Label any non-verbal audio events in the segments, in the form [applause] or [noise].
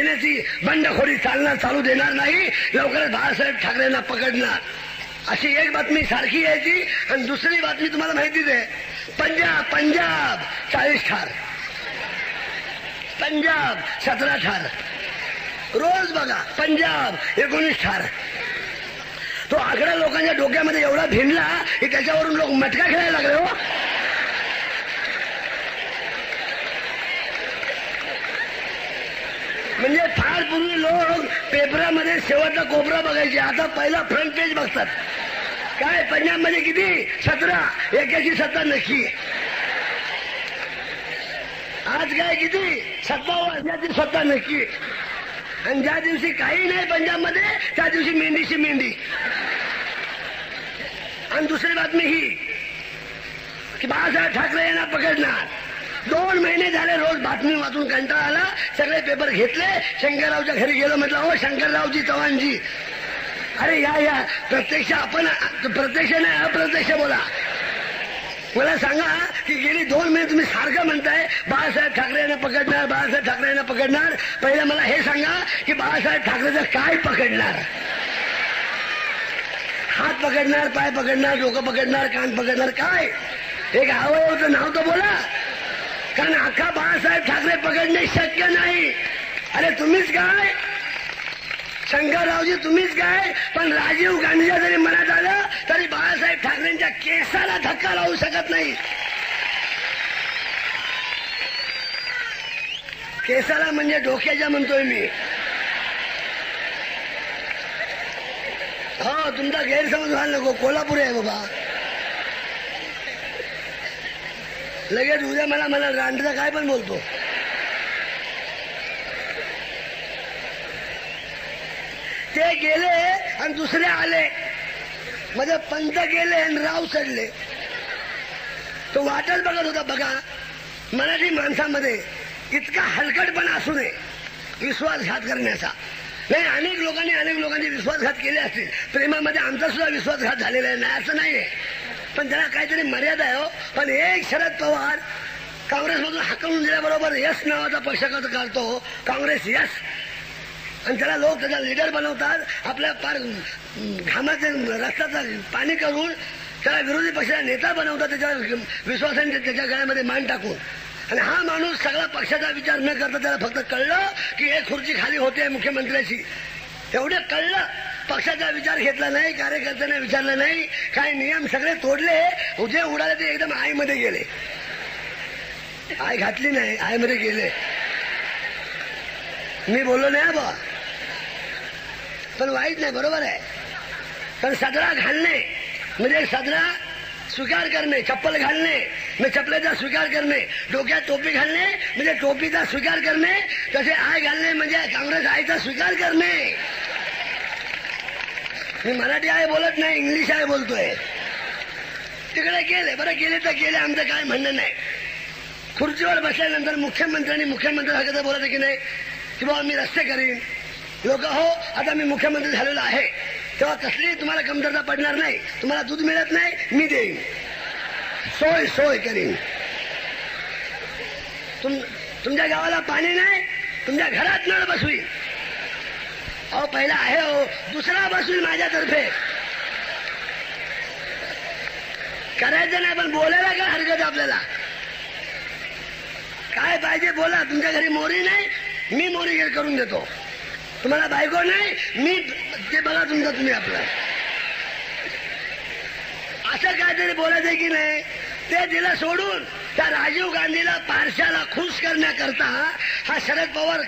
देण्याची बंडखोरी चालणार चालू देणार नाही. लवकरच बाळासाहेब ठाकरेंना पकडणार. अशी एक बातमी सारखी यायची आणि दुसरी बातमी तुम्हाला माहितीच आहे. पंजाब पंजाब चाळीस ठार. पंजाब सतरा ठार. रोज बघा पंजाब एकोणीस ठार. तो आकडा लोकांच्या डोक्यामध्ये एवढा भिनला की त्याच्यावरून लोक मटका खेळायला लागले हो. म्हणजे फार पूर्वी लोक पेपरामध्ये शेवटचा कोपरा बघायचे. आता पहिला फ्रंट पेज बघतात. काय? पंजाबमध्ये किती? सतरा. एकाची सत्ता नक्की. आज काय किती? सत्ता याची सत्ता नक्की. आणि ज्या दिवशी काही नाही पंजाबमध्ये त्या दिवशी मेंढीची मेंढी. आणि दुसरी बातमी ही की बाळासाहेब ठाकरे यांना पकडणार. दोन महिने झाले रोज बातमी वाचून कंटाळा आला. सगळे पेपर घेतले. शंकररावच्या घरी गेलो म्हटलं हो शंकररावजी चव्हाणजी. अरे या या. प्रत्यक्ष आपण प्रत्यक्ष नाही अप्रत्यक्ष बोला. मला सांगा की गेली दोन महिने तुम्ही सारखं म्हणताय बाळासाहेब ठाकरे यांना पकडणार बाळासाहेब ठाकरे यांना पकडणार. पहिले मला हे सांगा की बाळासाहेब ठाकरेचं काय पकडणार? हात पकडणार पाय पकडणार डोकं पकडणार कान पकडणार काय? एक अवयवचं नाव तर बोला. कारण अख्खा बाळासाहेब ठाकरे पकडणे शक्य नाही. अरे तुम्हीच काय? शंकररावजी तुम्हीच काय? पण राजीव गांधीच्या जरी मनात आलं तरी बाळासाहेब ठाकरेंच्या केसाला धक्का लावू शकत नाही. केसाला म्हणजे डोक्याच्या म्हणतोय मी. हो तुमचा गैरसमज व्हायला नको. कोल्हापूर आहे बाबा. लगेच उद्या मला मला रांडचा काय पण बोलतो. ते गेले आणि दुसरे आले. मध्ये पंत गेले आणि राव चढले. तो वाटच बघत होता बघा मराठी माणसामध्ये इतका हलकटपणा असू नये विश्वासघात करण्याचा. नाही अनेक लोकांनी अनेक लोकांनी विश्वासघात केले असतील. प्रेमामध्ये आमचा सुद्धा विश्वासघात झालेला आहे. नाही असं नाही आहे पण त्याला काहीतरी मर्यादा आहे हो. पण एक शरद पवार काँग्रेसमधून हाकलून दिल्याबरोबर यस नावाचा पक्ष काढतो हो. काँग्रेस यस. आणि त्याला लोक त्याचा लिडर बनवतात आपल्या पार घामाचे रस्त्याचं पाणी करून त्याला विरोधी पक्षाचा नेता बनवतात त्याच्या विश्वासाने त्याच्या गळ्यामध्ये मान टाकून. आणि हा माणूस सगळा पक्षाचा विचार न करता त्याला फक्त कळलं की एक खुर्ची खाली होते मुख्यमंत्र्याची एवढं कळलं पक्षाचा विचार घेतला नाही कार्यकर्त्यांना विचारलं नाही काही नियम सगळे तोडले उजे उडाले ते एकदम आईमध्ये गेले. आय घातली नाही आईमध्ये गेले. मी बोललो नाही बा पण वाईट नाही बरोबर आहे. पण सदरा घालणे म्हणजे सदरा स्वीकार करणे चप्पल घालणे म्हणजे चपलेचा स्वीकार करणे डोक्यात टोपी घालणे म्हणजे टोपीचा स्वीकार करणे तसे आय घालणे म्हणजे काँग्रेस आयचा स्वीकार करणे. मी मराठी आहे बोलत नाही इंग्लिश आहे बोलतोय. तिकडे गेले बरं गेले तर गेले आमचं काय म्हणणं नाही. खुर्चीवर बसल्यानंतर मुख्यमंत्र्यांनी मुख्यमंत्री तर बोलत की नाही की बाबा मी रस्ते करीन. लोक हो आता मी मुख्यमंत्री झालेलो आहे. तेव्हा कसली तुम्हाला कमतरता पडणार नाही तुम्हाला दूध मिळत नाही मी देईन. सोय सोय करीन. तुम तुमच्या गावाला पाणी नाही तुमच्या घरात नळ बसवी अहो पहिला आहे हो. दुसरा बसवीन माझ्यातर्फे करायचं नाही पण बोलायला काय हरकत आपल्याला? काय पाहिजे बोला तुमच्या घरी मोरी नाही मी मोरी करून देतो. तुम्हाला बायको नाही मी ते बघा तुमचं तुम्ही आपलं. असं काहीतरी बोलायचं की नाही ते दिलं सोडून त्या राजीव गांधीला पारशाला खुश करण्याकरता हा शरद पवार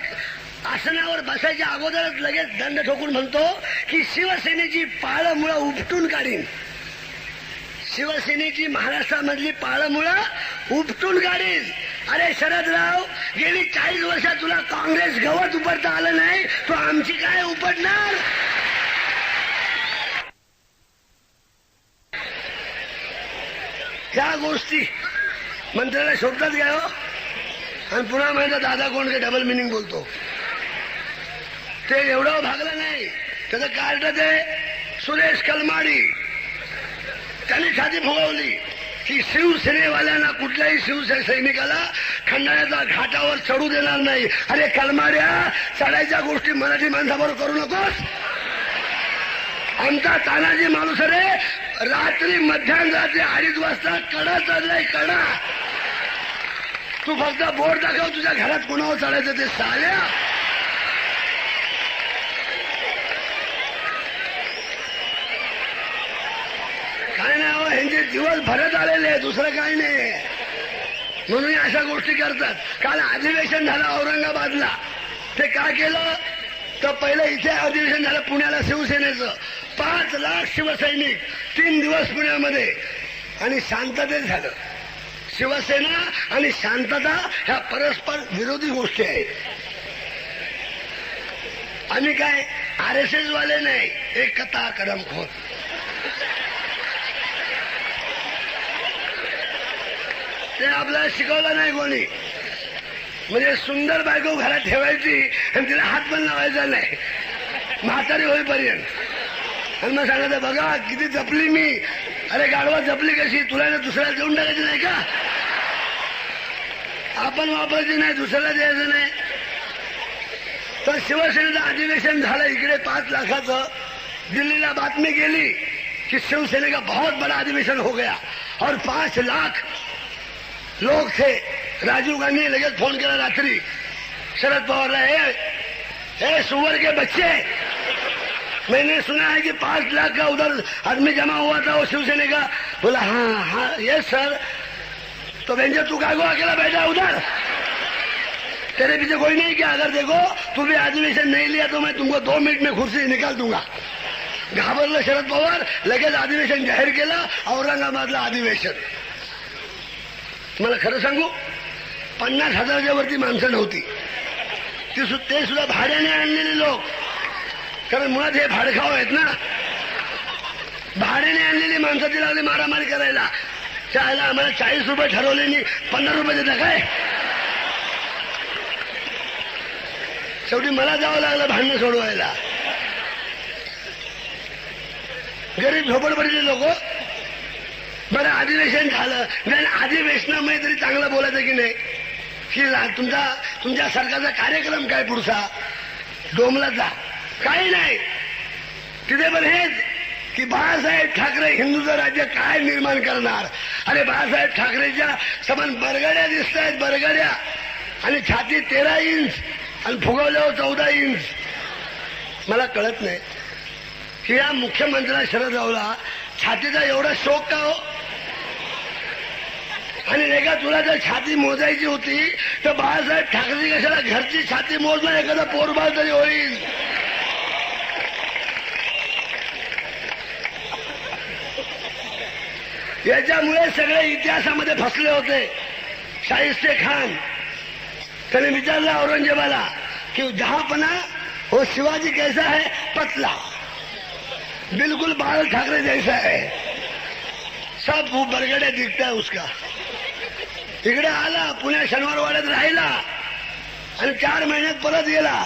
आसनावर बसायच्या अगोदरच लगेच दंड ठोकून म्हणतो की शिवसेनेची पाळमुळं उपटून काढीन. शिवसेनेची महाराष्ट्रामधली पाळमुळं उपटून काढीन. अरे शरदराव गेली चाळीस वर्षात तुला काँग्रेस गवत उपडता आलं नाही तू आमची काय उपडणार ह्या गोष्टी मंत्र्याला शोधतात काय हो? आणि पुन्हा म्हणतात दादा कोण डबल मिनिंग बोलतो. ते एवढं भागलं नाही. त्याचं कार्ड ते सुरेश कलमाडी. त्यांनी छाती फुगवली. की शिवसेनेवाल्यांना कुठल्याही शिवसे सैनिकाला खंडाळ्याच्या घाटावर चढू देणार नाही. अरे कलमाड्या चढायच्या गोष्टी मराठी माणसाबरोबर करू नकोस. आमचा तानाजी माणूस रे. रात्री मध्यान रात्री अडीच वाजता कडा चढलाय कडा. तू फक्त बोर्ड दाखव तुझ्या घरात कुणावर चढायचं ते साल्या. काय नाही ह्यांचे दिवस भरत आलेले आहे, दुसरं काही नाही. म्हणून अशा गोष्टी करतात. काल अधिवेशन झालं औरंगाबादला. ते काय केलं? तर पहिलं इथे अधिवेशन झालं पुण्याला शिवसेनेचं. पाच लाख शिवसैनिक तीन दिवस पुण्यामध्ये. आणि शांततेत झालं. शिवसेना आणि शांतता ह्या परस्पर विरोधी गोष्टी आहेत. आम्ही काय आर एस एस वाले नाही. एकता करमखोर ते आपल्याला शिकवलं नाही कोणी. म्हणजे सुंदर बायको घरात ठेवायची आणि तिला हात पण लावायचा नाही. म्हातारी होईपर्यंत. आणि मग सांगायचं बघा किती जपली मी. अरे गाडवा जपली कशी? तुला दुसऱ्याला देऊन टाकायची नाही का? आपण वापरायची नाही दुसऱ्याला द्यायचं नाही. तर शिवसेनेचं अधिवेशन झालं इकडे पाच लाखाचं. दिल्लीला बातमी गेली कि शिवसेने का बहुत बड़ा अधिवेशन हो गया. और पांच लाख लोग थे। राजीव गांधी लगे फ़ोन केला रात्रि। शरद पवार हे ए सुअर के बच्चे, मैंने सुना है कि पाँच लाख का उधर आदमी जमा हुआ था, वो शिवसेना का। बोला हाँ हाँ ये सर तो बेंजे, तू का अकेला बैठा उधर? तेरे पीछे कोई नहीं क्या? अगर देखो, तू भी अधिवेशन नहीं लिया तो मैं तुमको दो मिनट में खुर्सी निकाल दूँगा। घाबरलं शरद पवार, लगेच अधिवेशन जाहीर केलं, औरंगाबादला अधिवेशन तुम्हाला खरं सांगू पन्नास हजाराच्या वरती माणसं नव्हती. ती सु- ते सुद्धा भाड्याने आणलेले लोक. कारण मुळात हे भाडखाव आहेत ना. भाड्याने आणलेली माणसं ती लागली मारामारी करायला. त्याला आम्हाला चाळीस रुपये ठरवले नाही पन्नास रुपये देता काय? शेवटी मला जावं लागलं भांडणं सोडवायला. गरीब झोपडपडीचे लोक बरं अधिवेशन झालं. नाही अधिवेशनामध्ये तरी चांगलं बोलायचं की नाही? की तुमचा तुमच्या सरकारचा कार्यक्रम काय पुढचा? डोमलाचा काही नाही. तिथे पण हेच की बाळासाहेब ठाकरे हिंदूचं राज्य काय निर्माण करणार? अरे बाळासाहेब ठाकरेच्या समान बरगड्या दिसत आहेत बरगड्या. आणि छाती तेरा इंच आणि फुगवल्यावर चौदा इंच. मला कळत नाही. की या मुख्यमंत्र्या शरद रावला छातीचा एवढा शोक का हो? आणि नाही का तुला जर छाती मोजायची होती तर बाळासाहेब ठाकरे कशाला घरची छाती मोजणार? एखादा पोरबाळ तरी होईल. याच्यामुळे सगळे इतिहासामध्ये फसले होते. शाहिस्ते खान त्याने विचारलं औरंगजेबाला की जहापना हो शिवाजी कैसा है? पतला. बिल्कुल बाल ठाकरे जैसा है. सब वो बरगडे दिखता है उसका. इकडे आला पुण्या शनिवारवाड्यात राहिला. आणि चार महिन्यात परत गेला.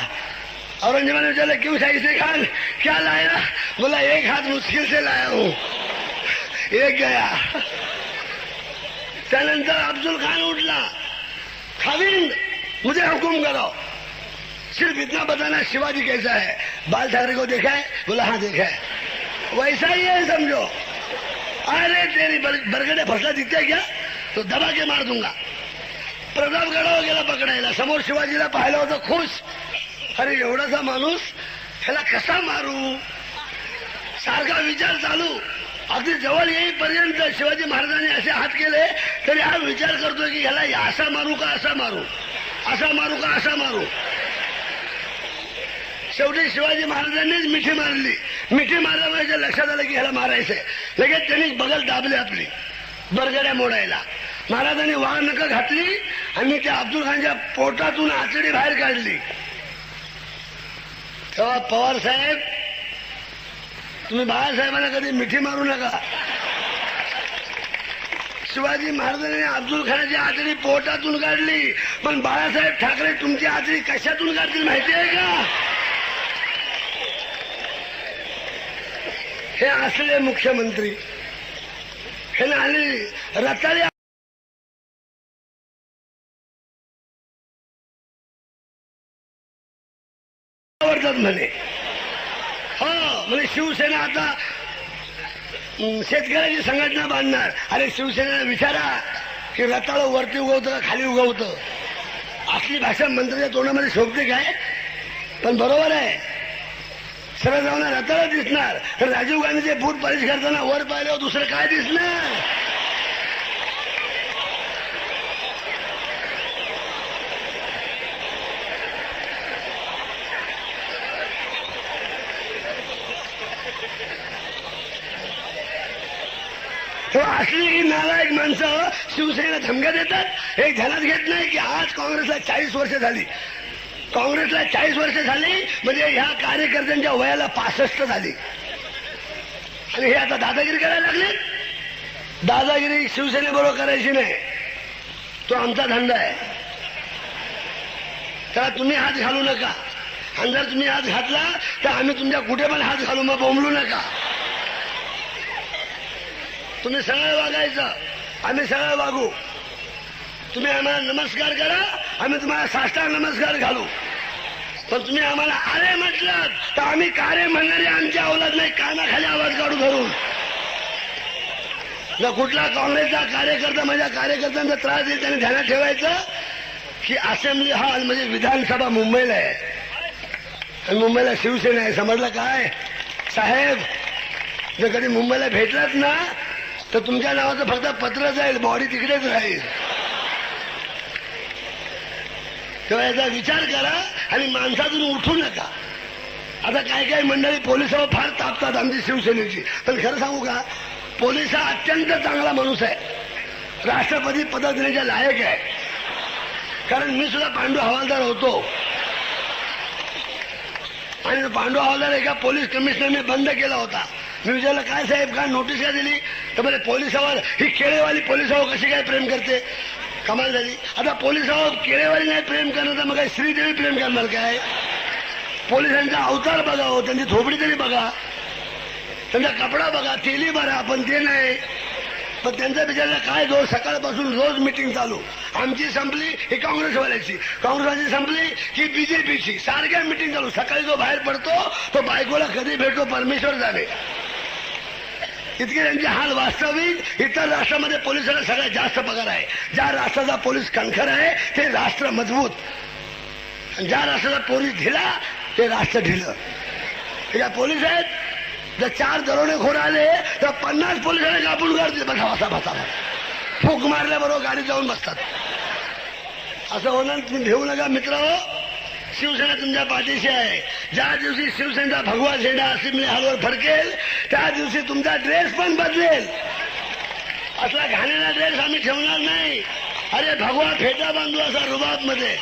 औरंगजेबाने विचारलं क्यों शाहिस्ते खान क्या लाया? बोला एक हाथ मुश्किल से लाया हूँ. एक गया. त्यानंतर अब्दुल खान उठला. खाविंद मुझे हुकुम करो. सिर्फ़ इतना बताना शिवाजी कैसा है? बाल ठाकरे को देखा है? बोला हाँ देखा है. वैसा ही है समझो. अरे तेरी बर, बरगडे फसला दिखते क्या? तो दबा के मार दूंगा. प्रतापगडावर गेला पकडायला. समोर शिवाजीला पाहिलं होतं खुश अरे एवढासा माणूस ह्याला कसा मारू? सारखा विचार चालू. अगदी जवळ येईपर्यंत शिवाजी महाराजांनी असे हात केले तरी हा विचार करतोय की ह्याला असा मारू का असा मारू? असा मारू का असा मारू? शेवटी शिवाजी महाराजांनीच मिठी मारली. मिठी मारल्यामुळे लक्षात आलं की ह्याला मारायचंय. लगेच त्यांनी बगल दाबली आपली. बरगड्या मोडायला. महाराजांनी वाघ नका घातली आणि त्या अब्दुल खानच्या पोटातून आचडी बाहेर काढली. तेव्हा पवार साहेब तुम्ही बाळासाहेबांना कधी मिठी मारू नका. शिवाजी महाराजांनी अब्दुल खानाची आचडी पोटातून काढली. पण बाळासाहेब ठाकरे तुमची आचडी कशातून काढतील माहिती आहे का? हे असले मुख्यमंत्री. हे ना आली म्हणे. हो म्हणजे शिवसेना आता शेतकऱ्याची संघटना बांधणार. अरे शिवसेनेला विचारा की रताळ वरती उगवतं खाली उगवतं? असली भाषा मंत्र्याच्या तोंडामध्ये शोभते काय? पण बरोबर आहे. सरळ जाऊन रताळ दिसणार. तर राजीव गांधीचे बूट पॉलिश करताना वर पाहिल्यावर दुसरं काय दिसणार? तेव्हा असली ही नालायक माणसं शिवसेनेला धमक्या देतात? हे ध्यानात घेत नाही की आज काँग्रेसला चाळीस वर्ष झाली. काँग्रेसला चाळीस वर्ष झाली म्हणजे ह्या कार्यकर्त्यांच्या वयाला पासष्ट झाली. आणि हे आता दादागिरी करायला लागले? दादागिरी शिवसेनेबरोबर करायची नाही. तो आमचा धंदा आहे. त्याला तुम्ही हात घालू नका. आणि जर तुम्ही हात घातला तर आम्ही तुमच्या कुठे पण हात घालू मग बोंबलू नका. तुम्ही सरळ वागायचं. आम्ही सरळ वागू. तुम्ही आम्हाला नमस्कार करा आम्ही तुम्हाला साष्टा नमस्कार घालू. पण तुम्ही आम्हाला आरे म्हटलं तर आम्ही कारे म्हणणारे आमच्या अवलाद नाही कानाखाली आवाज काढू धरून. जर कुठला काँग्रेसचा कार्यकर्ता माझ्या कार्यकर्त्यांचा त्रास देईल त्याने ध्यानात ठेवायचं की असेंब्ली हॉल म्हणजे विधानसभा मुंबईला आहे. आणि मुंबईला शिवसेना आहे समजलं काय? साहेब जर कधी मुंबईला भेटलात ना तर तुमच्या नावाचं फक्त पत्र जाईल बॉडी तिकडेच राहील. तेव्हा याचा विचार करा आणि माणसातून उठू नका. आता काय काय मंडळी पोलिसावर फार तापतात आमची शिवसेनेची. पण खरं सांगू का पोलीस हा अत्यंत चांगला माणूस आहे. राष्ट्रपती पद देण्याच्या लायक आहे. कारण मी सुद्धा पांडू हवालदार होतो. आणि पांडू हवालदार एका पोलीस कमिशनरने बंद केला होता. मी काय साहेब काय नोटीस काय दिली? तर म्हणजे पोलिसावर ही केळेवाली पोलिसावर कशी काय प्रेम करते? कमाल झाली. आता पोलिसावर केळेवाली नाही प्रेम करणार तर मग काय श्रीदेवी प्रेम करणार काय? पोलिसांचा अवतार बघा हो त्यांची थोबडी तरी बघा. त्यांचा कपडा बघा तेली भरा पण ते नाही. पण त्यांचा बिचारला काय जो सकाळपासून रोज मिटिंग चालू. आमची संपली ही काँग्रेसवाल्याची. काँग्रेसवाल्याची संपली की बीजेपीची सारख्या मिटिंग चालू. सकाळी जो बाहेर पडतो तो बायकोला कधी भेटतो परमेश्वर जाणे. इतके त्यांचे हाल वास्तविक. इतर राष्ट्रामध्ये पोलिसांना सगळ्यात जास्त पगार आहे. ज्या राष्ट्राचा पोलीस कणखर आहे ते राष्ट्र मजबूत. आणि ज्या राष्ट्राचा पोलीस ढिला ते राष्ट्र ढिलं. हे ज्या पोलीस आहेत जर चार दरोडेखोर आले तर पन्नास पोलिसांना कापून काढते बसा बसा बसा फूक मारल्याबरोबर गाडी जाऊन बसतात. असं होणार तुम्ही घेऊ नका मित्र शिवसेना तुमच्या पाठीशी आहे. ज्या दिवशी शिवसेनेचा भगवा झेंडा असेंब्ली हॉलवर फडकेल त्या दिवशी तुमचा ड्रेस पण बदलेल. असला घाणेला ड्रेस आम्ही ठेवणार नाही. अरे भगवा फेटा बांधू असा रुबाबमध्ये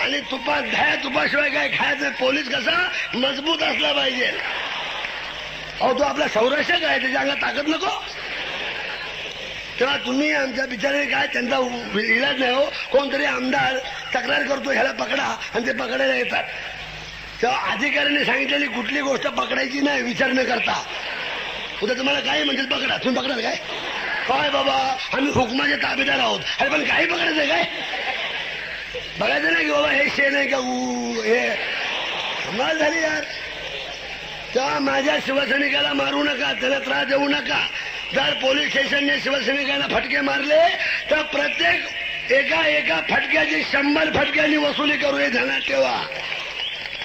आणि तुपात घ्या तुपाशिवाय काय खायचं? पोलीस कसा मजबूत असला पाहिजे. अहो तो आपला संरक्षक आहे त्याच्या अंगात ताकद नको. तेव्हा तुम्ही आमच्या बिचारे काय त्यांचा इलाज नाही हो. कोणतरी आमदार तक्रार करतो ह्याला पकडा आणि ते पकडायला येतात. तेव्हा अधिकाऱ्याने सांगितलेली कुठली गोष्ट पकडायची नाही विचार न करता. उद्या तुम्हाला काय म्हणजे पकडा. तुम्ही पकडाल काय? काय बाबा आम्ही हुकमाचे ताबेदार आहोत. अरे पण काही पकडायचं काय? बघायचं नाही की बाबा हे शेण आहे का ऊ हे. कमाल झाली यार. तेव्हा माझ्या शिवसैनिकाला मारू नका त्याला त्रास देऊ नका. जर पोलीस स्टेशनने शिवसैनिकांना फटके मारले तर प्रत्येक एका एका फटक्याची शंभर फटक्यांनी वसुली करू हे ध्यानात ठेवा.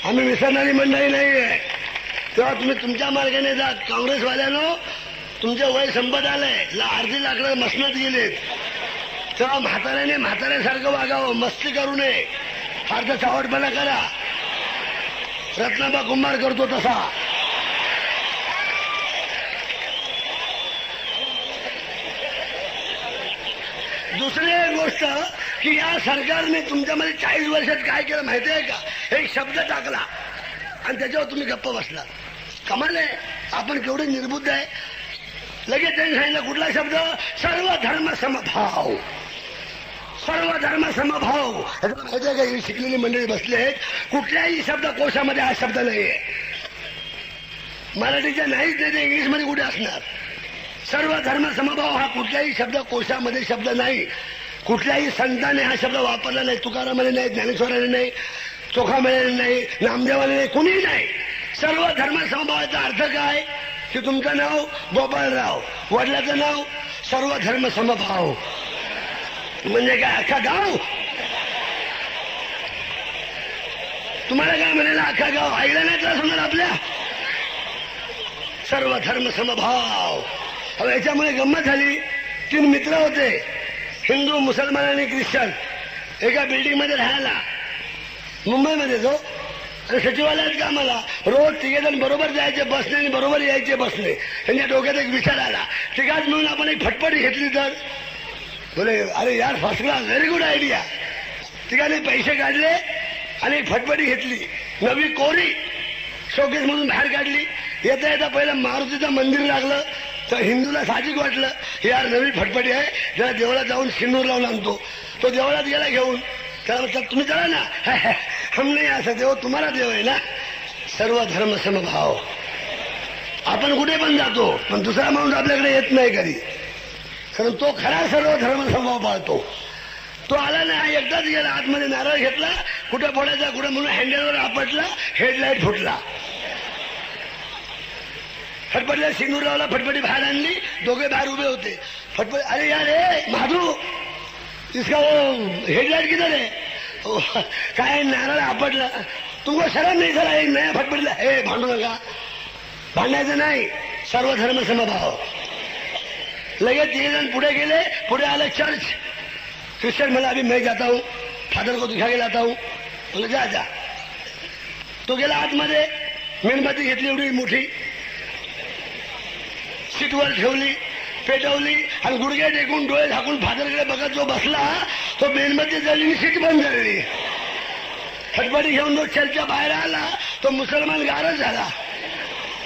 आम्ही विसरणारी मंडळी नाहीये. तेव्हा तुम्ही तुमच्या मार्गाने जा. काँग्रेसवाल्यानं तुमचे वय संपत आलंय. अर्धी लाकडं मसनत गेलेत. तेव्हा म्हाताऱ्याने म्हाताऱ्यासारखं वागावं. मस्ती करू नये. फारसा चावटपणा करा. रत्नाबा कुंभार करतो तसा. दुसरी एक गोष्ट की या सरकारने तुमच्यामध्ये चाळीस वर्षात काय केलं माहिती आहे का? एक शब्द टाकला. आणि त्याच्यावर तुम्ही गप्प बसला. कमाल आहे. आपण केवढे निर्बुद्ध आहे. लगेच त्यांनी सांगितलं कुठला शब्द? सर्व धर्म समभाव. सर्व धर्म समभाव. ह्याचं माहिती आहे का? शिकलेली मंडळी बसले आहेत. कुठल्याही शब्द कोशामध्ये हा शब्द नाहीये. मराठीच्या नाहीच नाही ते इंग्लिशमध्ये कुठे असणार? सर्व धर्म समभाव हा कुठल्याही शब्द कोशामध्ये शब्द नाही. कुठल्याही संताने हा शब्द वापरला नाही. तुकारामाने नाही ज्ञानेश्वराने नाही चोखामेळाने नाही नामदेवाने नाही कुणीही नाही. सर्व धर्म समभावाचा अर्थ काय? की तुमचं नाव गोपाळराव वडिलाचं नाव सर्व धर्म समभाव. म्हणजे काय अख्खा गाव? तुम्हाला काय म्हणायला अख्खा गाव? आईला नाही त्रास होणार आपल्या? सर्व धर्म समभाव. अहो याच्यामुळे गंमत झाली. तीन मित्र होते. हिंदू मुसलमान आणि ख्रिश्चन. एका बिल्डिंगमध्ये राहायला. मुंबईमध्ये जो आणि सचिवालयात कामाला रोज तिघे जण बरोबर जायचे बसने आणि बरोबर यायचे बसने. त्यांच्या डोक्यात एक विचार आला. तिघाच मिळून आपण एक फटफटी घेतली तर? बोले अरे यार first class very good idea तिघाने पैसे काढले आणि एक फटफटी घेतली. नवी कोरी. शोकेस मधून बाहेर काढली. येता येता पहिलं मारुतीचं मंदिर लागलं. तर हिंदूला साहजिक वाटलं हे यार नवी फटफटी आहे त्याला देवळात जाऊन सिंदूर लावून आणतो. तो देवळात गेला घेऊन. त्याला म्हणतात तुम्ही चला ना. [laughs] हम नाही असं देव तुम्हाला देव आहे ना. सर्व धर्म समभाव. आपण कुठे पण जातो पण दुसरा माणूस आपल्याकडे येत नाही कधी. कारण तो खरा सर्व धर्म समभाव पाळतो. तो आला नाही एकदाच गेला आतमध्ये नारळ घेतला कुठं फोडायचा कुठं म्हणून हँडलवर आपटला हेडलाईट फुटला. फटफटल्या सिंदूररावला फटफटी बाहेर आणली दोघे बाहेर उभे होते. फटफट अरे यार रे माधू इसका वो हेडलाइट किधर काय नारळ आपटला. तुमको शरम नाही झाला? एक नया फटफटला हे भांडू नका. भांडायचं नाही. सर्व धर्म समभाव. लगेच तिघे जण पुढे गेले. पुढे आलं चर्च ख्रिश्चन मला अभी मैं जाता हूँ. फादर को दिखा के लाता हूँ. म्हणजे जा जा. तो गेला आतमध्ये. मेणबत्ती घेतली एवढी मोठी. सीटवर ठेवली, पेटवली, आणि गुडघे टेकून डोळे झाकून फादरकडे बघत जो बसला तो मेणबत्ती जळली सीट बंद जळली खटपटी घेऊन जो चर्चच्या बाहेर आला तो मुसलमान गारच झाला.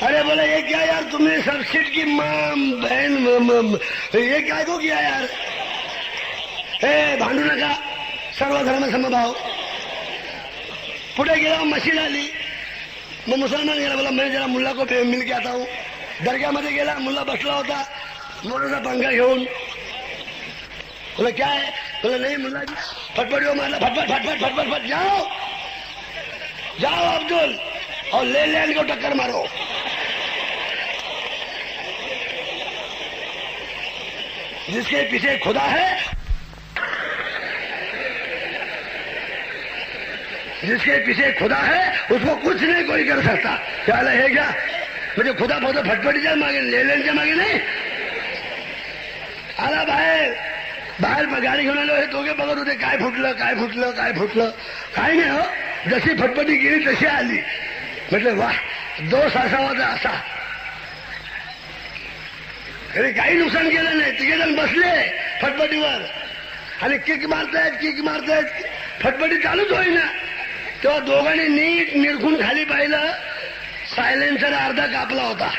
अरे बोले ये क्या यार तुमने सब सीट की माँ बहन ये काय को किया यार? हे, भांडू नका. सर्व धर्म समभाव. पुढे गेला मशीन आली. मग मुसलमान गेला, बोला, मैं जरा मुल्ला को मिल के आता हूँ. दर्ग्यामध्ये गेला मुल्ला बसला होता. मोठा पंखा क्या? है बोला नहीं मुल्ला जी फटफट वो मारला फटफट फटफट फटफट फट जाओ. जाओ, अब्दुल. और ले लैंड को टक्कर मारो. जिसके पीछे खुदा है, जिसके पीछे खुदा है, उसको कुछ नहीं कोई कर सकता। क्या है क्या? म्हणजे खुदा फक्त फटफटीच्या मागे लेल्यांच्या मागे नाही। आला बाहेर बाहेर गाडी घेऊन आलो हे दोघे बघत होते काय फुटलं काय फुटलं काय फुटलं। काय नाही हो जशी फटफटी गेली तशी आली म्हटलं वा दोष असावा तर असा अरे काही नुकसान केलं नाही तिघे जण बसले फटफटीवर आणि किक मारतायत किक मारतायत फटफटी चालूच होईना तेव्हा दोघांनी नीट निरखून खाली पाहिलं सायलेन्सर अर्धा कापला होता.